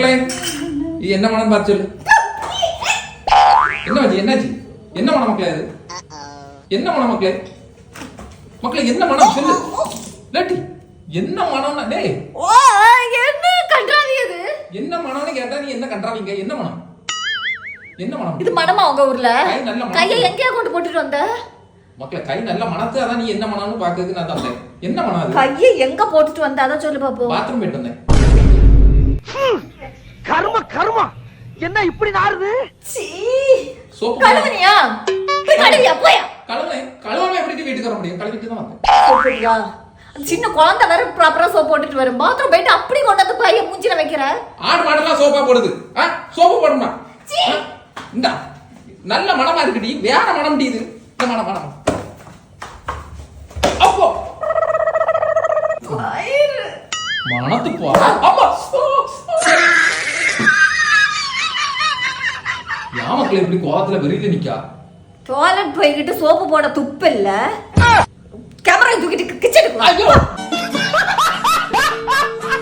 மக்களே இது என்ன மனம் பார்த்து சொல்லு. என்ன வச்சு என்னாச்சு? என்ன மனம் மக்களே அது? என்ன மனம் மக்களே மக்களே என்ன மனம்? சொல்லு. லேட்டி என்ன மனம்னா டேய். ஓ என்ன கண்டாதி இது என்ன மனம்னு கேட்டா நீ என்ன கண்டாவீங்க என்ன மனம்? என்ன மனம்? இது மனமா உங்க ஊர்ல. கையை எங்கேயா கொண்டு போட்டுட்டு வந்த? மக்களே கை நல்ல மனத்து அதான் நீ என்ன மனம்னு பாக்குறதுக்கு நான் தந்தேன். என்ன மனம் அது? கையை எங்க போட்டுட்டு வந்த? அதான் சொல்லு பாப்போம். பாத்ரூம் போயிட்டு வந்தேன். என்ன இப்படி நாறுது? சீ சோப்பு கழுவுனியா? போய் கழுவியா? போயா? கழுவுனேன் கழுவாம எப்படி வீட்டுக்கு வர முடியும்? கழுவிட்டு தான் வந்தேன். போட்டுறியா அந்த சின்ன குழந்தை வேற ப்ராப்பரா சோப் போட்டுட்டு வரும். பாத்ரூம் போயிட்டு அப்படி கொண்டு வந்து பையன் மூஞ்சில வைக்கிற? ஆடு மாடெல்லாம் சோப்பா போடுது. சோப்பு போடுமா சீ. இந்த. நல்ல மனமா இருக்குடி. வேற மனம் இது. இந்த மனம் மனம் அப்போ. மனத்து போ அம்மா யா மக்களே இப்படி கோவத்துல வெறியில நிக்கா? டாய்லெட் போய்கிட்டு சோப்பு போட துப்பு இல்ல கேமரா தூக்கிட்டு கிச்சனுக்கு